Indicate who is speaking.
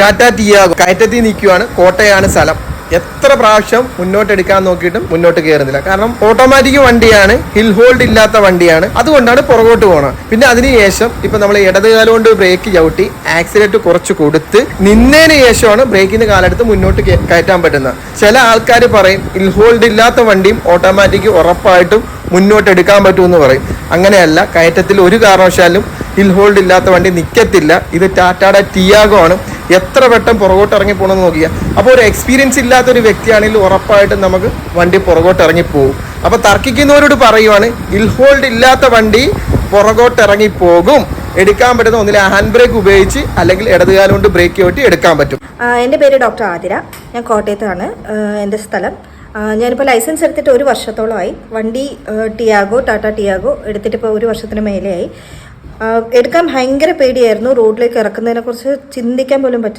Speaker 1: Tata Tiago കയറ്റത്തി നിൽക്കുവാണ്. കോട്ടയാണ് സ്ഥലം. എത്ര പ്രാവശ്യം മുന്നോട്ട് എടുക്കാൻ നോക്കിയിട്ടും മുന്നോട്ട് കയറുന്നില്ല. കാരണം ഓട്ടോമാറ്റിക് വണ്ടിയാണ് ഹിൽ ഹോൾഡ് ഇല്ലാത്ത വണ്ടിയാണ്. അതുകൊണ്ടാണ് പുറകോട്ട് പോകണം പിന്നെ അതിനുശേഷം ഇപ്പൊ നമ്മൾ ഇടതുകാലം കൊണ്ട് ബ്രേക്ക് ചവിട്ടി ആക്സിഡന്റ് കുറച്ച് കൊടുത്ത് നിന്നതിന് ശേഷമാണ് ബ്രേക്കിന് കാലെടുത്ത് മുന്നോട്ട് കയറ്റാൻ പറ്റുന്നത്. ചില ആൾക്കാർ പറയും ഹിൽ ഹോൾഡ് ഇല്ലാത്ത വണ്ടിയും ഓട്ടോമാറ്റിക് ഉറപ്പായിട്ടും മുന്നോട്ട് എടുക്കാൻ പറ്റുമെന്ന് പറയും. അങ്ങനെയല്ല കയറ്റത്തിൽ ഒരു കാരണവശാലും ഹിൽ ഹോൾഡ് ഇല്ലാത്ത വണ്ടി നിൽക്കത്തില്ല ഇത് ടാറ്റാടെ ടിയാഗോ ആണ്. എത്ര വട്ടം പുറകോട്ട് ഇറങ്ങി പോകണമെന്ന് നോക്കിയാൽ അപ്പോൾ ഒരു എക്സ്പീരിയൻസ് ഇല്ലാത്ത ഒരു വ്യക്തിയാണെങ്കിൽ ഉറപ്പായിട്ടും നമുക്ക് വണ്ടി പുറകോട്ട് ഇറങ്ങി പോകും അപ്പോൾ തർക്കിക്കുന്നവരോട് പറയുവാണ് ഇൽഹോൾഡ് ഹോൾഡ് ഇല്ലാത്ത വണ്ടി പുറകോട്ട് ഇറങ്ങി പോകും. എടുക്കാൻ പറ്റുന്ന ഒന്നിലെ ഹാൻഡ് ബ്രേക്ക് ഉപയോഗിച്ച് അല്ലെങ്കിൽ ഇടതുകാലം കൊണ്ട് ബ്രേക്ക് ചവിട്ടി എടുക്കാൻ പറ്റും.
Speaker 2: എന്റെ പേര് ഡോക്ടർ ആതിര. ഞാൻ കോട്ടയത്താണ്. എന്റെ സ്ഥലം. ഞാനിപ്പോൾ ലൈസൻസ് എടുത്തിട്ട് ഒരു വർഷത്തോളമായി. വണ്ടി ടിയാഗോ ടാറ്റ ടിയാഗോ എടുത്തിട്ട് ഇപ്പോൾ ഒരു വർഷത്തിന് മേലെയായി. എടുക്കാൻ ഭയങ്കര പേടിയായിരുന്നു റോഡിലേക്ക് ഇറക്കുന്നതിനെ ഇറക്കുന്നതിനെക്കുറിച്ച് ചിന്തിക്കാൻ പോലും പറ്റും